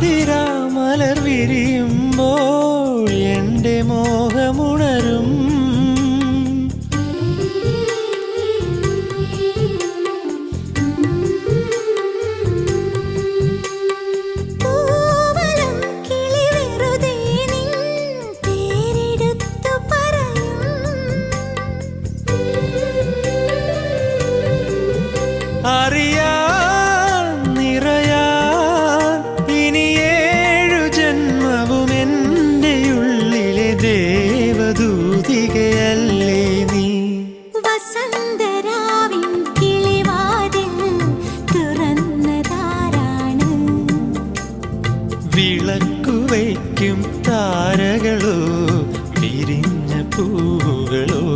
പാതിരാ മലർ വിരിയുമ്പോൾ എന്റെ മോഹമുണരും. പൂവളം വിളക്കുവയ്ക്കും താരകളോ വിരിഞ്ഞ പൂവുകളോ.